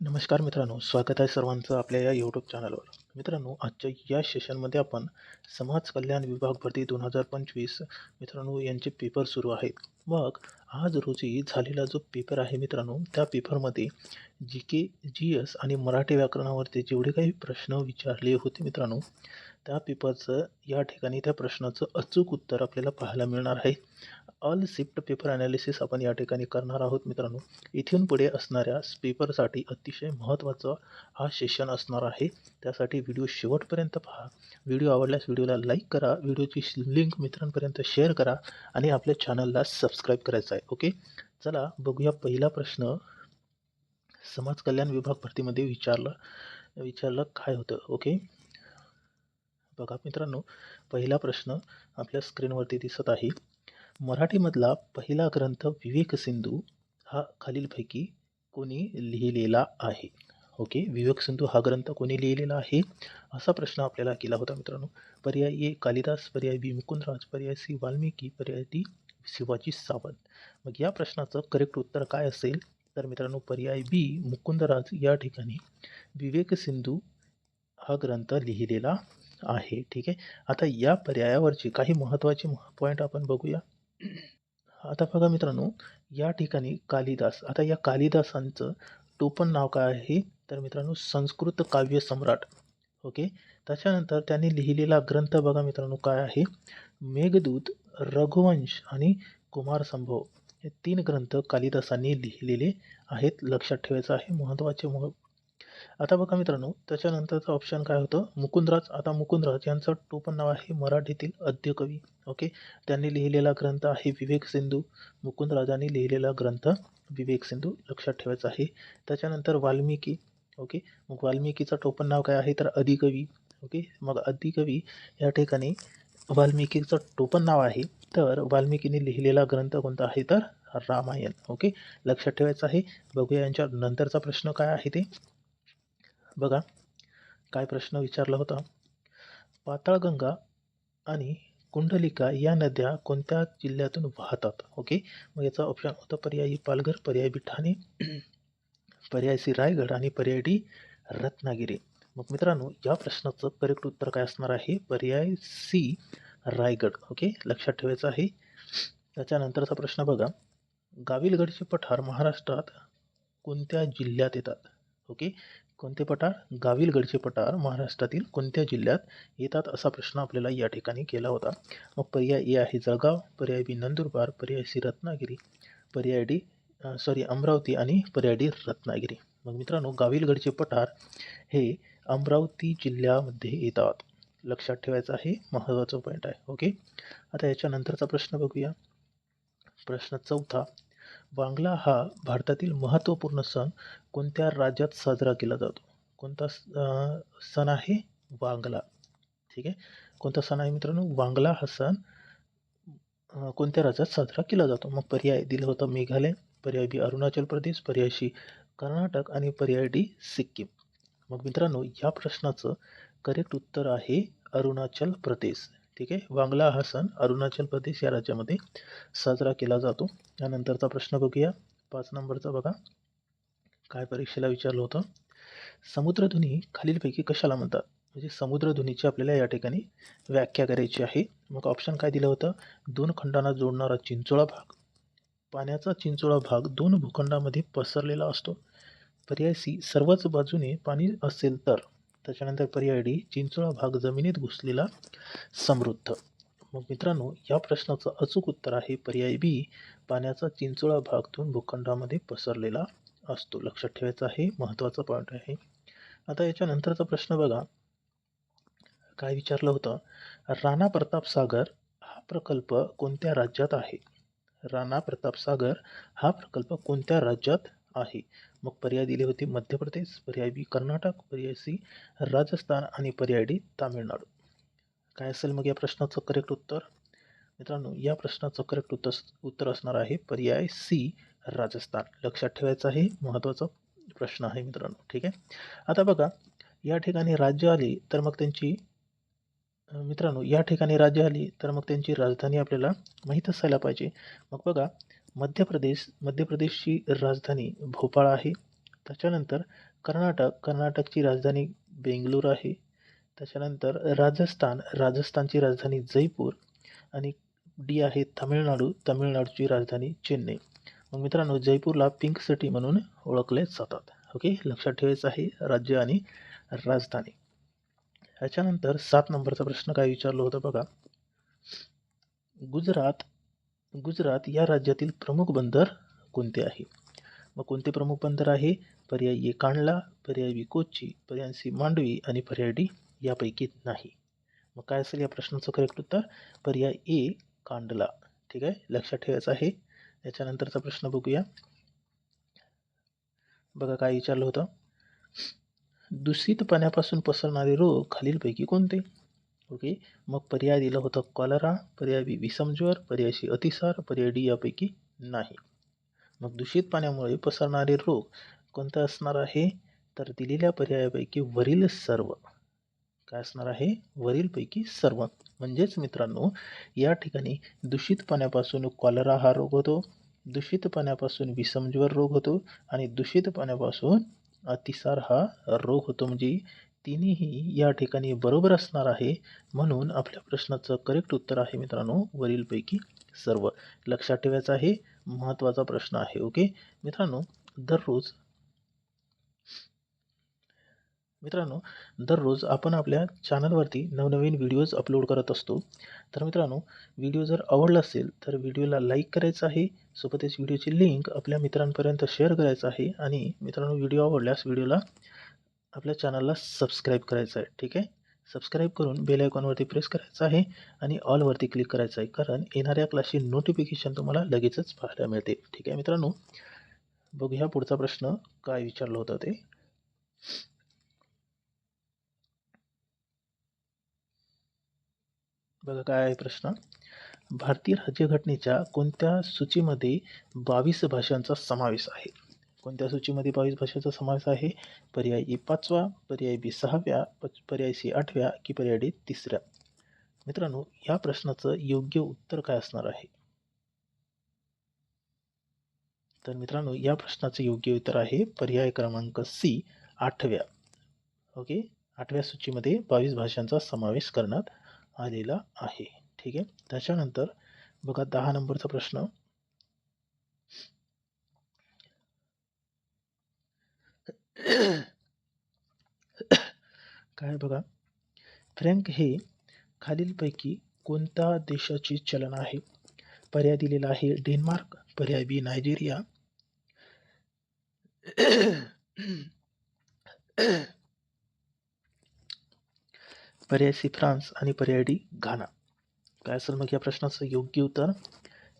नमस्कार मित्रांनो स्वागत आहे सर्वांचं आपल्या या यूट्यूब चॅनलवर मित्रांनो आजच्या या सेशनमध्ये आपण समाज कल्याण विभाग भरती दोन हजार पंचवीस मित्रांनो यांचे पेपर सुरू आहेत. मग आज रोजी झालेला जो पेपर आहे मित्रांनो त्या पेपरमध्ये जी के जी एस आणि मराठी व्याकरणावरती जेवढे काही प्रश्न विचारले होते मित्रांनो त्या पेपरचं या ठिकाणी त्या प्रश्नाचं अचूक उत्तर आपल्याला पाहायला मिळणार आहे. ऑल शिफ्ट पेपर ॲनालिसिस आपण या ठिकाणी करणार आहोत मित्रांनो. इथून पुढे असणाऱ्या पेपरसाठी अतिशय महत्त्वाचा हा सेशन असणार आहे. त्यासाठी व्हिडिओ शेवटपर्यंत पहा. व्हिडिओ आवडल्यास व्हिडिओला लाईक करा. व्हिडिओची लिंक मित्रांपर्यंत शेअर करा आणि आपल्या चॅनलला सबस्क्राईब करायचं आहे. ओके चला बघूया पहिला प्रश्न. समाज कल्याण विभाग भरतीमध्ये विचारलं विचारलं काय होतं? ओके बघा मित्रांनो पहिला प्रश्न आपल्या स्क्रीनवरती दिसत आहे. मराठीमधला पहिला ग्रंथ विवेक सिंधू हा खालीलपैकी कोणी लिहिलेला आहे. ओके? विवेक सिंधू हा ग्रंथ कोणी लिहिलेला आहे? असा प्रश्न आपल्याला केला होता मित्रांनो. पर्याय ए कालिदास पर्याय बी मुकुंदराज पर्याय सी वाल्मिकी पर्याय डी शिवाजी सावंत. मग या प्रश्नाचं करेक्ट उत्तर काय असेल? तर मित्रांनो पर्याय बी मुकुंदराज या ठिकाणी विवेक सिंधू हा ग्रंथ लिहिलेला आहे. ठीक आहे? आता या पर्यायावरचे काही महत्त्वाचे पॉईंट आपण बघूया. आता बघा मित्रांनो या ठिकाणी कालिदास आता या कालिदासांचं टोपण नाव काय आहे? तर मित्रांनो संस्कृत काव्य सम्राट. ओके? त्याच्यानंतर त्यांनी लिहिलेला ग्रंथ बघा मित्रांनो काय आहे? मेघदूत रघुवंश आणि कुमार संभव हे तीन ग्रंथ कालिदासांनी लिहिलेले आहेत. लक्षात ठेवायचं आहे. महत्त्वाचे मह आता बघा मित्रांनो त्याच्यानंतरचं ऑप्शन काय होतं? मुकुंदराज आता मुकुंदराज यांचं टोपण नाव आहे मराठीतील अद्यकवी. ओके त्यांनी लिहिलेला ग्रंथ आहे विवेक सिंधू. मुकुंदराजांनी लिहिलेला ग्रंथ विवेक सिंधू लक्षात ठेवायचा आहे. त्याच्यानंतर वाल्मिकी. ओके मग वाल्मिकीचं टोपण नाव काय आहे? तर अधिकवी. ओके मग अधिकवी या ठिकाणी वाल्मिकीचं टोपण नाव आहे. तर वाल्मिकीने लिहिलेला ग्रंथ कोणता आहे? तर रामायण. ओके लक्षात ठेवायचं आहे. बघूया यांच्या नंतरचा प्रश्न काय आहे ते. बघा काय प्रश्न विचारला होता. पाताळगंगा आणि कुंडलिका या नद्या कोणत्या जिल्ह्यातून वाहतात? ओके मग याचा ऑप्शन होता पर्यायी पालघर पर्याय बी ठाणे पर्याय सी रायगड आणि पर्याय डी रत्नागिरी. मग मित्रांनो या प्रश्नाचं करेक्ट उत्तर काय असणार आहे? पर्याय सी रायगड. ओके लक्षात ठेवायचं आहे. त्याच्यानंतरचा प्रश्न बघा. गाविलगडचे पठार महाराष्ट्रात कोणत्या जिल्ह्यात येतात? ओके कोणते पठार? गाविलगडचे पठार महाराष्ट्रातील कोणत्या जिल्ह्यात येतात असा प्रश्न आपल्याला या ठिकाणी केला होता. मग पर्याय ए आहे जळगाव पर्याय बी नंदुरबार पर्याय सी रत्नागिरी पर्याय डी सॉरी अमरावती आणि पर्याय डी रत्नागिरी. मग मित्रांनो गाविलगडचे पठार हे अमरावती जिल्ह्यामध्ये येतात. लक्षात ठेवायचं आहे महत्त्वाचं पॉईंट आहे ओके आता याच्यानंतरचा प्रश्न बघूया. प्रश्न चौथा बांगला हा भारतातील महत्त्वपूर्ण सण कोणत्या राज्यात साजरा केला जातो? कोणता सण आहे? वांगला ठीक आहे? कोणता सण आहे मित्रांनो? वांगला हा सण कोणत्या राज्यात साजरा केला जातो? मग पर्याय दिलं होतं मेघालय पर्याय बी अरुणाचल प्रदेश पर्याय सी कर्नाटक आणि पर्याय डी सिक्कीम. मग मित्रांनो या प्रश्नाचं करेक्ट उत्तर आहे अरुणाचल प्रदेश. ठीक आहे. वांगला हा सण अरुणाचल प्रदेश या राज्यामध्ये साजरा केला जातो. त्यानंतरचा प्रश्न बघूया. पाच नंबरचा बघा. काय परीक्षेला विचारलं होतं? समुद्रध्वनी खालीलपैकी कशाला म्हणतात? म्हणजे समुद्रध्वनीची आपल्याला या ठिकाणी व्याख्या करायची आहे. मग ऑप्शन काय दिलं होतं? दोन खंडांना जोडणारा चिंचोळा भाग. पाण्याचा चिंचोळा भाग दोन भूखंडामध्ये पसरलेला असतो. पर्याय सी सर्वच बाजूने पाणी असेल तर. त्याच्यानंतर पर्याय डी चिंचोळा भाग जमिनीत घुसलेला समृद्ध. मग मित्रांनो या प्रश्नाचं अचूक उत्तर आहे पर्याय बी पाण्याचा चिंचोळा भाग दोन भूखंडामध्ये पसरलेला असतो. लक्षात ठेवायचा आहे महत्त्वाचा पॉईंट आहे. आता याच्यानंतरचा प्रश्न बघा. काय विचारलं होतं? राणा प्रताप सागर हा प्रकल्प कोणत्या राज्यात आहे? राणा प्रताप सागर हा प्रकल्प कोणत्या राज्यात आहे? मग पर्याय दिले होते मध्य प्रदेश पर्याय बी कर्नाटक पर्याय सी राजस्थान आणि पर्याय डी तामिळनाडू. काय असेल मग या प्रश्नाचं करेक्ट उत्तर? मित्रांनो या प्रश्नाचं करेक्ट उत्तर उत्तर असणार आहे पर्याय सी राजस्थान. लक्षात ठेवायचं आहे महत्त्वाचा प्रश्न आहे मित्रांनो ठीक आहे? आता बघा या ठिकाणी राज्य आली तर मग त्यांची मित्रांनो या ठिकाणी राज्य आली तर मग त्यांची राजधानी आपल्याला माहीत असायला पाहिजे. मग बघा मध्य प्रदेश मध्य प्रदेशची राजधानी भोपाळ आहे. त्याच्यानंतर कर्नाटक कर्नाटकची राजधानी बेंगलोर आहे. त्याच्यानंतर राजस्थान राजस्थानची राजधानी जयपूर आणि डी आहे तामिळनाडू तामिळनाडूची राजधानी चेन्नई. मग मित्रांनो जयपूरला पिंक सिटी म्हणून ओळखले जातात. ओके? लक्षात ठेवायचं आहे राज्य आणि राजधानी. ह्याच्यानंतर सात नंबरचा प्रश्न काय विचारलं होतं बघा. गुजरात गुजरात या राज्यातील प्रमुख बंदर कोणते आहे? मग कोणते प्रमुख बंदर आहे? पर्याय ए कांडला पर्याय बी कोची पर्याय सी मांडवी आणि पर्याय डी यापैकी नाही. मग काय असेल या प्रश्नाचं करेक्ट उत्तर? पर्याय ए कांडला. ठीक आहे? लक्षात ठेवायचं आहे. त्याच्यानंतरचा प्रश्न बघूया. बघा काय विचारलं होतं. दूषित पाण्यापासून पसरणारे रोग खालीलपैकी कोणते? ओके. मग पर्याय दिलं होतं कॉलरा पर्याय बी विसमज्वर पर्याय सी अतिसार पर्याय डी यापैकी नाही. मग दूषित पाण्यामुळे पसरणारे रोग कोणता असणार आहे? तर दिलेल्या पर्यायापैकी वरील सर्व. काय असणार आहे? वरीलपैकी सर्व. म्हणजेच मित्रांनो या ठिकाणी दूषित पाण्यापासून कॉलरा हा रोग होतो दूषित पाण्यापासून विषमज्वर रोग होतो आणि दूषित पाण्यापासून अतिसार हा रोग होतो. म्हणजे तिन्ही या ठिकाणी बरोबर असणार आहे म्हणून आपल्या प्रश्नाचं करेक्ट उत्तर आहे मित्रांनो वरीलपैकी सर्व. लक्षात ठेवायचं आहे महत्त्वाचा प्रश्न आहे ओके मित्रांनो दररोज मित्रांनो दररोज आपण आपल्या चॅनलवरती नवनवीन व्हिडिओज अपलोड करत असतो. तर मित्रांनो व्हिडिओ जर आवडला असेल तर व्हिडिओला लाईक करायचं आहे. सोबतच व्हिडिओची लिंक आपल्या मित्रांपर्यंत शेअर करायचं आहे. आणि मित्रांनो व्हिडिओ आवडल्यास व्हिडिओला आपल्या चॅनलला सबस्क्राईब करायचं आहे ठीक आहे? सबस्क्राईब करून बेल आयकॉनवरती प्रेस करायचं आहे आणि ऑलवरती क्लिक करायचं आहे कारण येणाऱ्या क्लासची नोटिफिकेशन तुम्हाला लगेचच पाहायला मिळते ठीक आहे मित्रांनो? बघूया पुढचा प्रश्न काय विचारलं होतं ते? बघा काय आहे प्रश्न. भारतीय राज्यघटनेच्या कोणत्या सूचीमध्ये बावीस भाषांचा समावेश आहे? कोणत्या सूचीमध्ये बावीस भाषेचा समावेश आहे? पर्याय ई पाचवा पर्याय बी सहाव्या पर्याय सी आठव्या की पर्याय डी तिसऱ्या? मित्रांनो या प्रश्नाचं योग्य उत्तर काय असणार आहे? तर मित्रांनो या प्रश्नाचं योग्य उत्तर आहे पर्याय क्रमांक सी आठव्या. ओके? आठव्या सूचीमध्ये बावीस भाषांचा समावेश करण्यात आलेला आहे. ठीक आहे? त्याच्यानंतर बघा दहा नंबरचा प्रश्न. काय बघा? फ्रँक हे खालीलपैकी कोणत्या देशाचे चलन आहे? पर्याय दिलेला आहे डेन्मार्क पर्याय बी नायजेरिया. पर्याय सी फ्रान्स आणि पर्याय डी घाना. काय असेल मग या प्रश्नाचं योग्य उत्तर?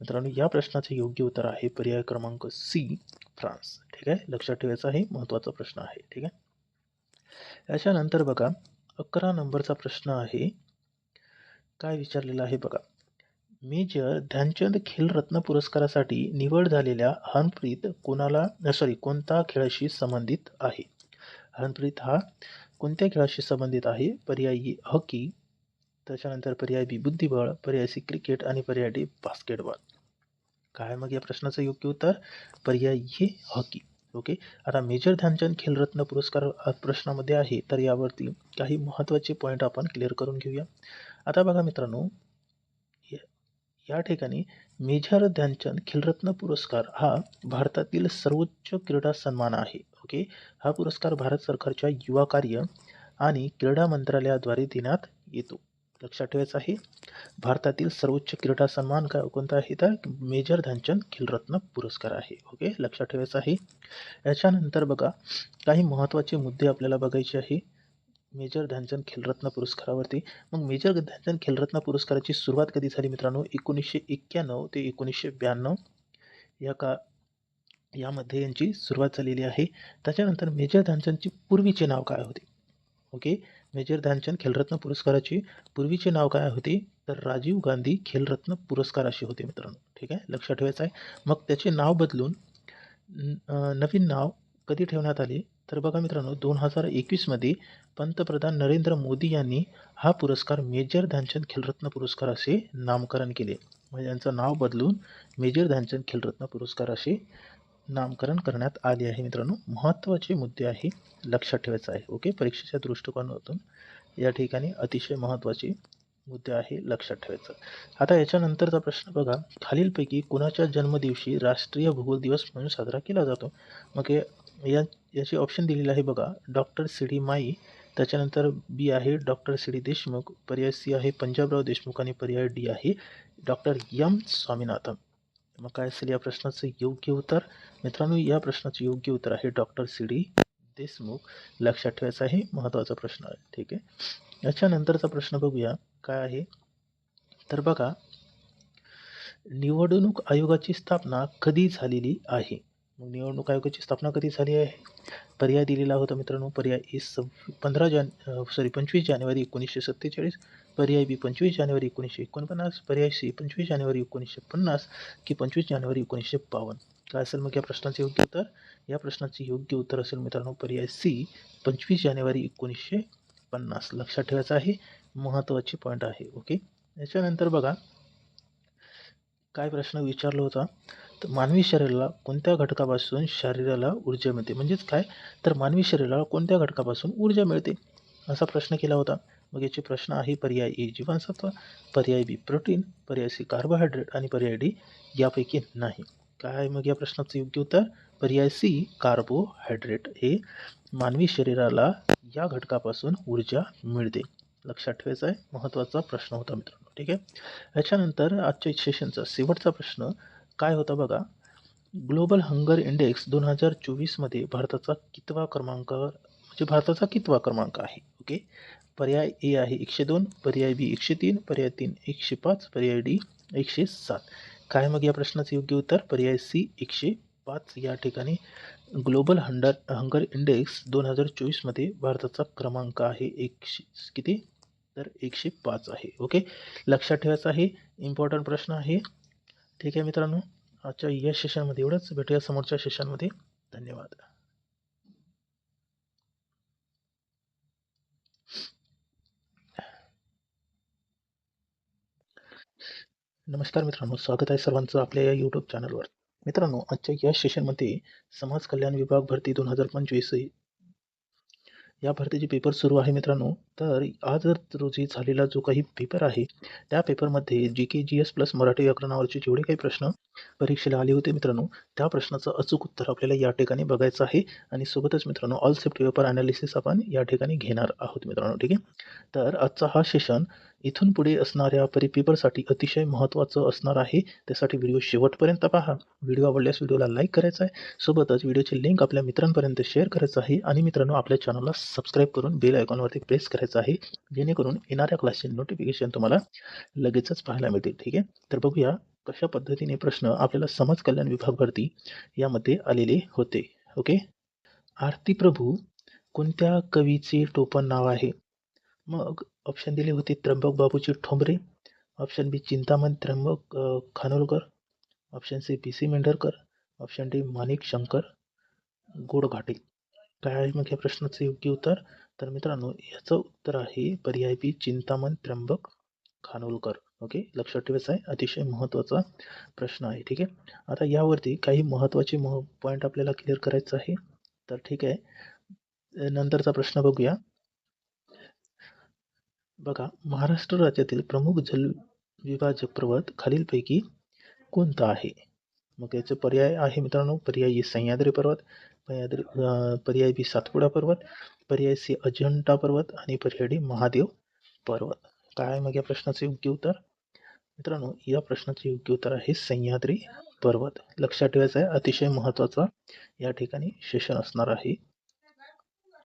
मित्रांनो या प्रश्नाचे योग्य उत्तर आहे पर्याय क्रमांक सी फ्रान्स. ठीक आहे? लक्षात ठेवायचा हे महत्त्वाचा प्रश्न आहे ठीक आहे? याच्यानंतर बघा अकरा नंबरचा प्रश्न आहे. काय विचारलेला आहे बघा. मेजर ध्यानचंद खेलरत्न पुरस्कारासाठी निवड झालेल्या हनप्रीत कोणाला सॉरी कोणता खेळाशी संबंधित आहे? हनप्रीत हा कोणत्या खेळाशी संबंधित आहे? पर्यायी हॉकी त्याच्यानंतर पर्याय बी बुद्धिबळ पर्याय सी क्रिकेट आणि पर्याय डी बास्केटबॉल. काय मग या प्रश्नाचं योग्य उत्तर? पर्यायी हॉकी. ओके? आता मेजर ध्यानचंद खेलरत्न पुरस्कार प्रश्नामध्ये आहे. तर यावरती काही महत्त्वाचे पॉईंट आपण क्लिअर करून घेऊया. आता बघा मित्रांनो या ठिकाणी मेजर ध्यानचंद खेलरत्न पुरस्कार हा भारतातील सर्वोच्च क्रीडा सन्मान आहे. ओके? हा पुरस्कार भारत सरकारच्या युवा कार्य आणि क्रीडा मंत्रालयाद्वारे देण्यात येतो. लक्षात ठेवायचं आहे. भारतातील सर्वोच्च क्रीडा सन्मान का कोणता? आहे तर मेजर ध्यानचंद खेलरत्न पुरस्कार आहे. ओके? लक्षात ठेवायचं आहे. याच्यानंतर बघा काही महत्त्वाचे मुद्दे आपल्याला बघायचे आहे. मेजर ध्यानचंद खेलरत्न पुरस्कारावरती. मग मेजर ध्यानचंद खेलरत्न पुरस्काराची सुरुवात कधी झाली मित्रांनो? एकोणीसशे एक्क्याण्णव ते एकोणीसशे ब्याण्णव. या का यामध्ये यांची सुरुवात झालेली आहे. त्याच्यानंतर मेजर ध्यानचंदची पूर्वीचे नाव काय होते? ओके? मेजर ध्यानचंद खेलरत्न पुरस्काराची पूर्वीचे नाव काय होते? तर राजीव गांधी खेलरत्न पुरस्कार असे होते मित्रांनो. ठीक आहे? लक्षात ठेवायचं आहे. मग त्याचे नाव बदलून नवीन नाव कधी ठेवण्यात आले? तर बघा मित्रांनो दोन हजार एकवीसमध्ये पंतप्रधान नरेंद्र मोदी यांनी हा पुरस्कार मेजर ध्यानचंद खेलरत्न पुरस्कार असे नामकरण केले. म्हणजे यांचं नाव बदलून मेजर ध्यानचंद खेलरत्न पुरस्कार असे नामकरण करण्यात आले आहे. मित्रांनो महत्त्वाचे मुद्दे आहे लक्षात ठेवायचं आहे. ओके? परीक्षेच्या दृष्टिकोनातून या ठिकाणी अतिशय महत्त्वाचे मुद्दे आहे लक्षात ठेवायचं. आता याच्यानंतरचा प्रश्न बघा. खालीलपैकी कुणाच्या जन्मदिवशी राष्ट्रीय भूगोल दिवस म्हणून साजरा केला जातो? मग या याची ऑप्शन दिलेली आहे बघा. डॉक्टर सी डी माई त्याच्यानंतर बी आहे डॉक्टर सी डी देशमुख पर्याय सी आहे पंजाबराव देशमुख आणि पर्याय डी आहे डॉक्टर यम स्वामीनाथन. मग काय असेल या प्रश्नाचं योग्य उत्तर? मित्रांनो या प्रश्नाचं योग्य उत्तर आहे डॉक्टर सी डी देशमुख. लक्षात ठेवायचा आहे महत्त्वाचा प्रश्न आहे. ठीक आहे? याच्यानंतरचा प्रश्न बघूया. काय आहे? तर बघा निवडणूक आयोगाची स्थापना कधी झालेली आहे? मग निवडणूक आयोगाची स्थापना कधी झाली आहे? पर्याय दिलेला होता मित्रांनो पर्याय ए पंधरा जान सॉरी पंचवीस जानेवारी एकोणीसशे सत्तेचाळीस. पर्याय बी पंचवीस जानेवारी एकोणीसशे एकोणपन्नास पर्याय सी पंचवीस जानेवारी एकोणीसशे पन्नास की पंचवीस जानेवारी एकोणीसशे बावन्न. काय असेल मग या प्रश्नाचे योग्य उत्तर? या प्रश्नाचे योग्य उत्तर असेल मित्रांनो पर्याय सी पंचवीस जानेवारी एकोणीसशे पन्नास. लक्षात ठेवायचं आहे महत्त्वाची पॉईंट आहे ओके याच्यानंतर बघा काय प्रश्न विचारला होता? तर मानवी शरीराला कोणत्या घटकापासून शरीराला ऊर्जा मिळते? म्हणजेच काय? तर मानवी शरीराला कोणत्या घटकापासून ऊर्जा मिळते? असा प्रश्न केला होता. मग याचे प्रश्न आहे पर्याय ए जीवनसत्व पर्याय बी प्रोटीन पर्याय सी कार्बोहायड्रेट आणि पर्याय डी यापैकी नाही. काय मग या प्रश्नाचं योग्य उत्तर? पर्याय सी कार्बोहायड्रेट हे मानवी शरीराला या घटकापासून ऊर्जा मिळते. लक्षात ठेवायचा आहे महत्त्वाचा प्रश्न होता मित्रांनो ठीक आहे? याच्यानंतर आजच्या सेशनचा शेवटचा प्रश्न काय होता बघा? ग्लोबल हंगर इंडेक्स दोन हजार चोवीसमध्ये भारताचा कितवा क्रमांक म्हणजे भारताचा कितवा क्रमांक आहे? ओके? पर्याय ए आहे एकशे दोन पर्याय बी एकशे तीन पर्याय तीन एकशे पाच पर्याय डी एकशे सात. काय मग या प्रश्नाचं योग्य उत्तर? पर्याय सी एकशे पाच. या ठिकाणी ग्लोबल हंडर हंगर इंडेक्स दोन हजार चोवीसमध्ये भारताचा क्रमांक आहे एकशे किती? तर एकशे पाच आहे. ओके? लक्षात ठेवायचं आहे इम्पॉर्टंट प्रश्न आहे. ठीक आहे मित्रांनो आजच्या या सेशनमध्ये एवढंच. भेटूया समोरच्या सेशनमध्ये धन्यवाद. नमस्कार मित्रांनो स्वागत आहे सर्वांचं आपल्या या यूट्यूब चॅनलवर मित्रांनो आजच्या या सेशनमध्ये समाज कल्याण विभाग भरती दोन हजार पंचवीस या भरतीचे पेपर सुरू आहे मित्रांनो. तर आज रोजी झालेला जो काही पेपर आहे त्या पेपरमध्ये G K G S plus Marathi व्याकरणावरचे जेवढे काही प्रश्न परीक्षेला आले होते मित्रांनो त्या प्रश्नाचं अचूक उत्तर आपल्याला या ठिकाणी बघायचं आहे. आणि सोबतच मित्रांनो ऑल सेफ्टी पेपर अनालिसिस आपण या ठिकाणी घेणार आहोत मित्रांनो ठीक आहे? तर आजचा हा सेशन इथून पुढे असणाऱ्या परी पेपरसाठी अतिशय महत्त्वाचं असणार आहे. त्यासाठी व्हिडिओ शेवटपर्यंत पहा. व्हिडिओ आवडल्यास व्हिडिओला लाईक करायचा आहे. सोबतच व्हिडिओची लिंक आपल्या मित्रांपर्यंत शेअर करायचं आहे. आणि मित्रांनो आपल्या चॅनलला सबस्क्राईब करून बेल आयकॉनवरती प्रेस करायचं आहे. जेणेकरून येणाऱ्या क्लासचे नोटिफिकेशन तुम्हाला लगेचच पाहायला मिळतील. ठीक आहे? तर बघूया कशा पद्धतीने प्रश्न आपल्याला समाज कल्याण विभाग भरती यामध्ये आलेले होते. ओके? आरती प्रभू कोणत्या कवीचे टोपण नाव आहे? मग ऑप्शन दिली होती Trimbak Babuji Thombare. Option B Chintaman Trimbak Khanolkar. Option C P C Mendharkar. Option D Manik Shankar Godghate. काय आहे मग या प्रश्नाचं योग्य उत्तर? तर मित्रांनो याचं उत्तर आहे पर्याय बी चिंतामण त्र्यंबक खानोलकर. ओके लक्षात ठेवायचं आहे. अतिशय महत्त्वाचा प्रश्न आहे. ठीक आहे? आता यावरती काही महत्त्वाचे मह पॉईंट आपल्याला क्लिअर करायचं आहे. तर ठीक आहे. नंतरचा प्रश्न बघूया. बघा महाराष्ट्र राज्यातील प्रमुख जल विभाजक पर्वत खालीलपैकी कोणता आहे? मग याचे पर्याय आहे मित्रांनो. पर्याय सह्याद्री पर्वत पर्याद्री पर्याय बी सातपुडा पर्वत पर्याय सी अजंठा पर्वत आणि पर्याय डी महादेव पर्वत. काय मग या प्रश्नाचे योग्य उत्तर? मित्रांनो या प्रश्नाचे योग्य उत्तर आहे सह्याद्री पर्वत. लक्षात ठेवायचं आहे अतिशय महत्त्वाचा या ठिकाणी सेशन असणार आहे.